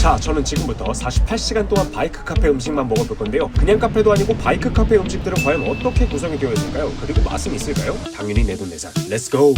자, 저는 지금부터 48시간 동안 바이크 카페 음식만 먹어볼 건데요. 그냥 카페도 아니고 바이크 카페 음식들은 과연 어떻게 구성이 되어 있을까요? 그리고 맛은 있을까요? 당연히 내돈내산. 렛츠고!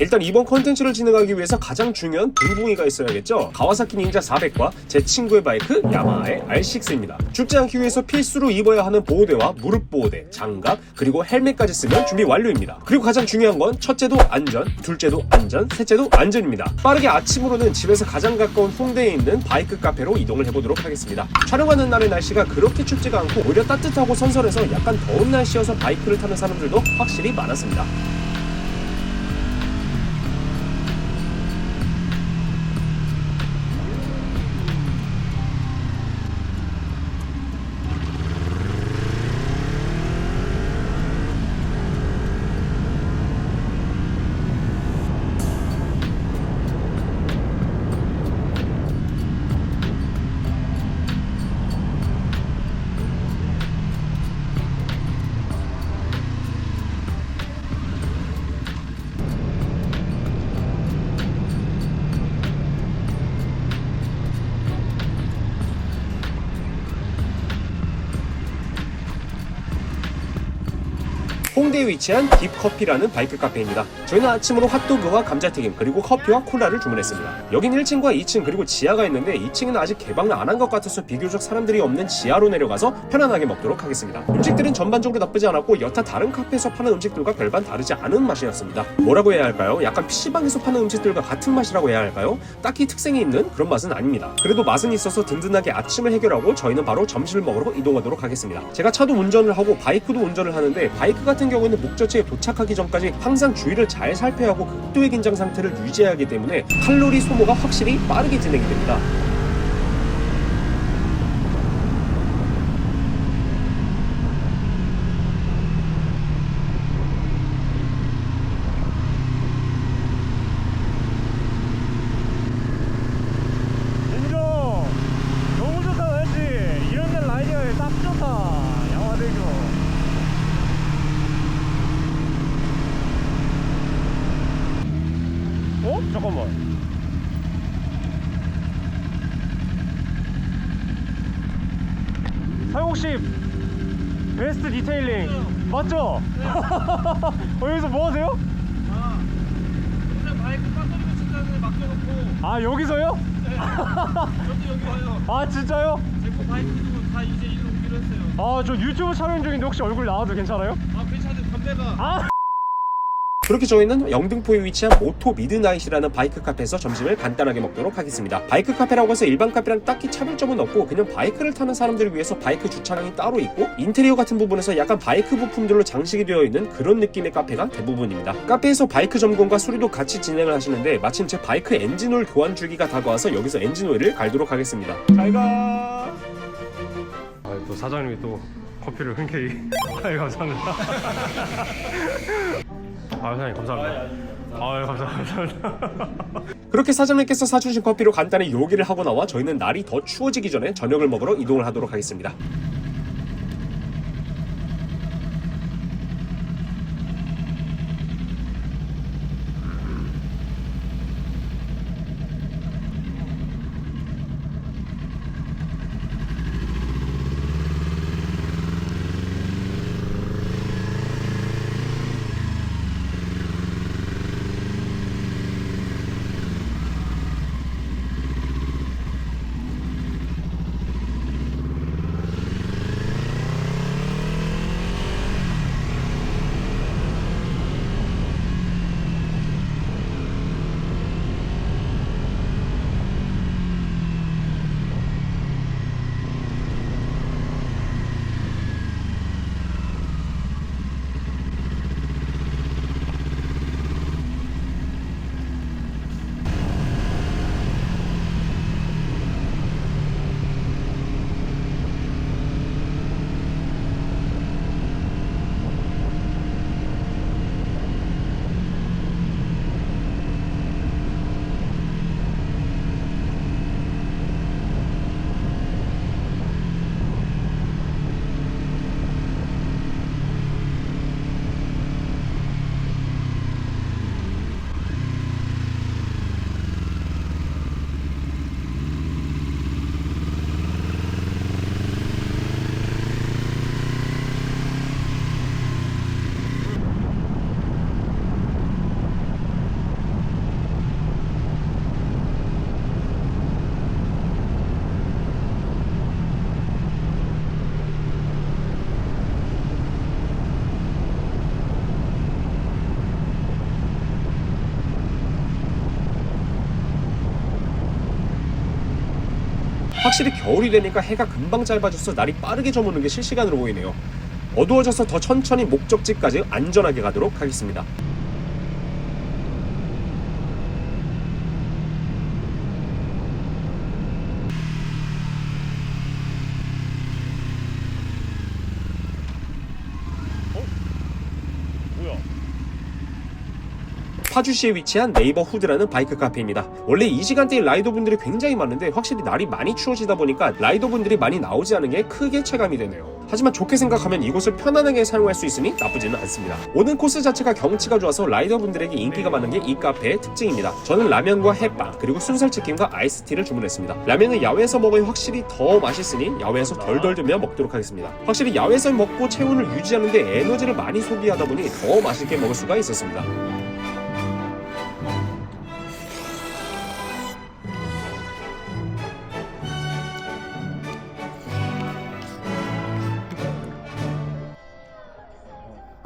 일단 이번 컨텐츠를 진행하기 위해서 가장 중요한 둥둥이가 있어야겠죠. 가와사키 닌자 400과 제 친구의 바이크 야마하의 R6입니다. 죽지 않기 위해서 필수로 입어야 하는 보호대와 무릎 보호대, 장갑, 그리고 헬멧까지 쓰면 준비 완료입니다. 그리고 가장 중요한 건 첫째도 안전, 둘째도 안전, 셋째도 안전입니다. 빠르게 아침으로는 집에서 가장 가까운 홍대에 있는 바이크 카페로 이동을 해보도록 하겠습니다. 촬영하는 날의 날씨가 그렇게 춥지가 않고 오히려 따뜻하고 선선해서 약간 더운 날씨여서 바이크를 타는 사람들도 확실히 많았습니다. 위치한 딥커피라는 바이크 카페입니다. 저희는 아침으로 핫도그와 감자튀김 그리고 커피와 콜라를 주문했습니다. 여긴 1층과 2층 그리고 지하가 있는데 2층은 아직 개방을 안 한 것 같아서 비교적 사람들이 없는 지하로 내려가서 편안하게 먹도록 하겠습니다. 음식들은 전반적으로 나쁘지 않았고 여타 다른 카페에서 파는 음식들과 별반 다르지 않은 맛이었습니다. 뭐라고 해야 할까요? 약간 PC방에서 파는 음식들과 같은 맛이라고 해야 할까요? 딱히 특색이 있는 그런 맛은 아닙니다. 그래도 맛은 있어서 든든하게 아침을 해결하고 저희는 바로 점심을 먹으러 이동하도록 하겠습니다. 제가 차도 운전을 하고 바이크도 운전을 하는데 바이크 같은 경우는 목적지에 도착하기 전까지 항상 주위를 잘 살펴야 하고 극도의 긴장 상태를 유지해야 하기 때문에 칼로리 소모가 확실히 빠르게 진행이 됩니다. 인정 너무 좋다 왠지 이런 데 라이딩하기 딱 좋다 양화대교 어? 잠깐만 사용시 베스트 디테일링 맞죠? 어, 여기서 뭐 하세요? 아, 요새 바이크 깜빡이고 직장에 맡겨놓고 아 여기서요? 저도 여기 와요. 아 진짜요? 제거 바이크 두고 다 이제 일로 오기로 했어요. 아 저 유튜브 촬영 중인데 혹시 얼굴 나와도 괜찮아요? 아 괜찮아요. 담배가 아 그렇게 저희는 영등포에 위치한 모토 미드나잇이라는 바이크 카페에서 점심을 간단하게 먹도록 하겠습니다. 바이크 카페라고 해서 일반 카페랑 딱히 차별점은 없고 그냥 바이크를 타는 사람들을 위해서 바이크 주차장이 따로 있고 인테리어 같은 부분에서 약간 바이크 부품들로 장식이 되어 있는 그런 느낌의 카페가 대부분입니다. 카페에서 바이크 점검과 수리도 같이 진행을 하시는데 마침 제 바이크 엔진오일 교환 주기가 다가와서 여기서 엔진오일을 갈도록 하겠습니다. 잘가. 아, 또 사장님이 또 커피를 흔쾌히 아유 감사합니다 아 사장님 감사합니다 아유 감사합니다 감사합니다 그렇게 사장님께서 사주신 커피로 간단히 요기를 하고 나와 저희는 날이 더 추워지기 전에 저녁을 먹으러 이동을 하도록 하겠습니다. 확실히 겨울이 되니까 해가 금방 짧아져서 날이 빠르게 저무는 게 실시간으로 보이네요. 어두워져서 더 천천히 목적지까지 안전하게 가도록 하겠습니다. 파주시에 위치한 네이버 후드라는 바이크 카페입니다. 원래 이 시간대에 라이더 분들이 굉장히 많은데 확실히 날이 많이 추워지다 보니까 라이더 분들이 많이 나오지 않은 게 크게 체감이 되네요. 하지만 좋게 생각하면 이곳을 편안하게 사용할 수 있으니 나쁘지는 않습니다. 오는 코스 자체가 경치가 좋아서 라이더분들에게 인기가 많은 게 이 카페의 특징입니다. 저는 라면과 햇빵 그리고 순살치킨과 아이스티를 주문했습니다. 라면은 야외에서 먹어야 확실히 더 맛있으니 야외에서 덜덜 들며 먹도록 하겠습니다. 확실히 야외에서 먹고 체온을 유지하는데 에너지를 많이 소비하다 보니 더 맛있게 먹을 수가 있었습니다.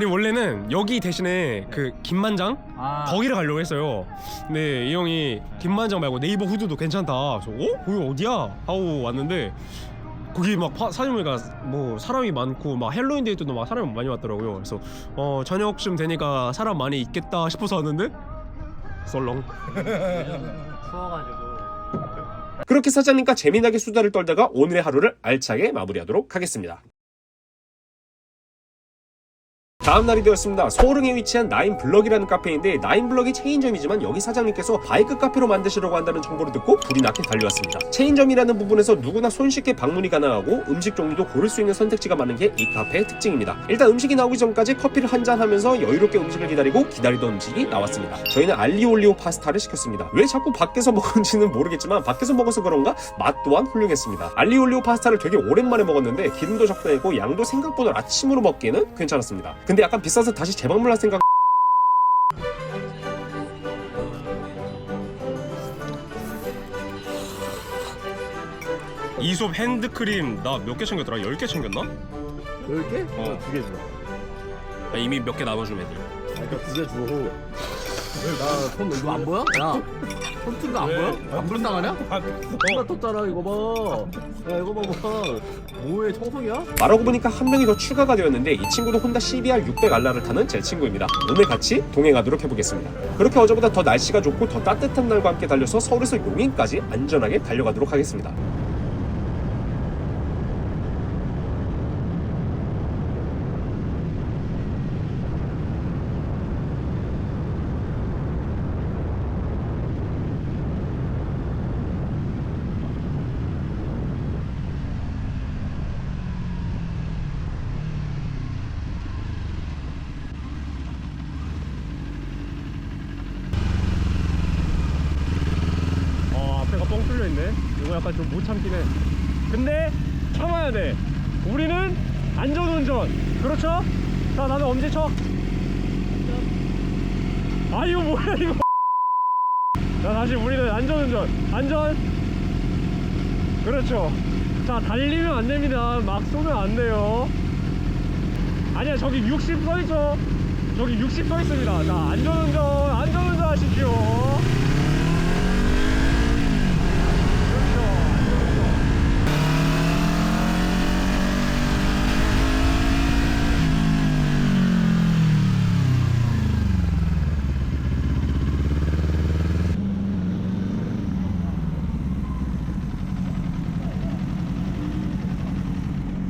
아니 원래는 여기 대신에 그 김만장 아. 거기를 가려고 했어요. 근데 이 형이 김만장 말고 네이버 후드도 괜찮다. 그래서 어? 거기 어디야? 하고 왔는데 거기 막 파- 사진 보니까 뭐 사람이 많고 막 헬로윈 데이 때도 막 사람이 많이 왔더라고요. 그래서 어 저녁쯤 되니까 사람 많이 있겠다 싶어서 왔는데 썰렁. 추워가지고 그렇게 사장님과 재미나게 수다를 떨다가 오늘의 하루를 알차게 마무리하도록 하겠습니다. 다음 날이 되었습니다. 소릉에 위치한 나인블럭이라는 카페인데 나인블럭이 체인점이지만 여기 사장님께서 바이크 카페로 만드시려고 한다는 정보를 듣고 불이 나게 달려왔습니다. 체인점이라는 부분에서 누구나 손쉽게 방문이 가능하고 음식 종류도 고를 수 있는 선택지가 많은 게 이 카페의 특징입니다. 일단 음식이 나오기 전까지 커피를 한 잔 하면서 여유롭게 음식을 기다리고 기다리던 음식이 나왔습니다. 저희는 알리올리오 파스타를 시켰습니다. 왜 자꾸 밖에서 먹은지는 모르겠지만 밖에서 먹어서 그런가 맛 또한 훌륭했습니다. 알리올리오 파스타를 되게 오랜만에 먹었는데 기름도 적당했고 양도 생각보다 아침으로 먹기에는 괜찮았습니다. 근데 약간 비싸서 다시 재방문할 생각 이솝 핸드크림 나 몇 개 챙겼더라? 10개 챙겼나? 10개? 어. 두개 줘. 아, 이미 몇 개 나눠준 애들. 두개 줘. 나손 이거 안 보여? 야, 손거안 보여? 안 불쌍하냐? 엄마 떴잖아 이거 봐. 야 이거 봐봐. 뭐해 청소기야? 말하고 보니까 한 명이 더 추가가 되었는데 이 친구도 혼다 CBR 600R를 타는 제 친구입니다. 오늘 같이 동행하도록 해보겠습니다. 그렇게 어제보다 더 날씨가 좋고 더 따뜻한 날과 함께 달려서 서울에서 용인까지 안전하게 달려가도록 하겠습니다. 어 앞에가 뻥 뚫려 있네. 이거 약간 좀 못 참긴 해. 근데 참아야 돼. 우리는 안전운전. 그렇죠? 자 나는 엄지 쳐. 아 이거 뭐야 이거. 자 다시 우리는 안전운전. 안전. 그렇죠. 자 달리면 안 됩니다. 막 쏘면 안 돼요. 아니야 저기 60 써있죠. 저기 60 써있습니다. 자 안전운전 안전운전 하십시오. 그렇죠. 안전운전.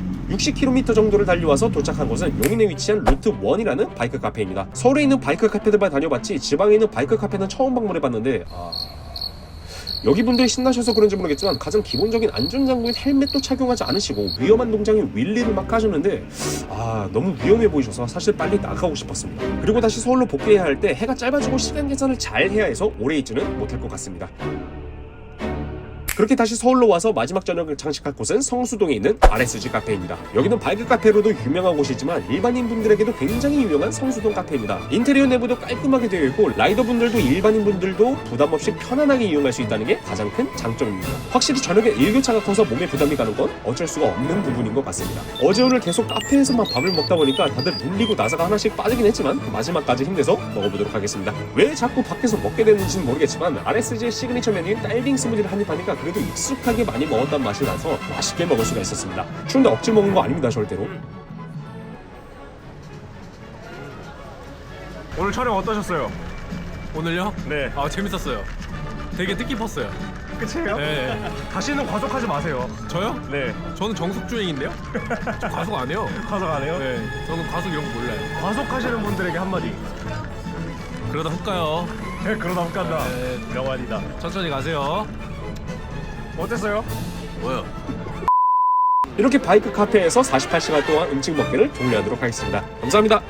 육 60km 정도를 달려와서 도착한 곳은 용인에 위치한 루트 1이라는 바이크 카페입니다. 서울에 있는 바이크 카페들만 다녀봤지 지방에 있는 바이크 카페는 처음 방문해봤는데 아... 여기 분들이 신나셔서 그런지 모르겠지만 가장 기본적인 안전장구인 헬멧도 착용하지 않으시고 위험한 동작인 윌리를 막 하시는데 아 너무 위험해 보이셔서 사실 빨리 나가고 싶었습니다. 그리고 다시 서울로 복귀해야 할 때 해가 짧아지고 시간 계산을 잘 해야 해서 오래 있지는 못할 것 같습니다. 그렇게 다시 서울로 와서 마지막 저녁을 장식할 곳은 성수동에 있는 RSG 카페입니다. 여기는 바이크 카페로도 유명한 곳이지만 일반인 분들에게도 굉장히 유명한 성수동 카페입니다. 인테리어 내부도 깔끔하게 되어 있고 라이더 분들도 일반인 분들도 부담 없이 편안하게 이용할 수 있다는 게 가장 큰 장점입니다. 확실히 저녁에 일교차가 커서 몸에 부담이 가는 건 어쩔 수가 없는 부분인 것 같습니다. 어제 오늘 계속 카페에서만 밥을 먹다 보니까 다들 물리고 나사가 하나씩 빠지긴 했지만 마지막까지 힘내서 먹어보도록 하겠습니다. 왜 자꾸 밖에서 먹게 되는지는 모르겠지만 RSG의 시그니처 메뉴인 딸빙 스무디를 한입 하니까 그게 그래도 익숙하게 많이 먹었단 맛이 나서 맛있게 먹을 수가 있었습니다. 추운데 억지 먹는 거 아닙니다 절대로. 오늘 촬영 어떠셨어요? 오늘요? 네. 아 재밌었어요. 되게 뜻깊었어요. 끝이에요? 네. 다시는 과속하지 마세요. 저요? 네. 저는 정숙 주행인데요. 저 과속 안 해요. 과속 안 해요? 네. 저는 과속 이런 거 몰라요. 과속하시는 분들에게 한마디. 그러다 훅 가요. 네, 그러다 못 간다. 네. 명환이다. 천천히 가세요. 어땠어요? 뭐요? 이렇게 바이크 카페에서 48시간 동안 음식 먹기를 종료하도록 하겠습니다. 감사합니다.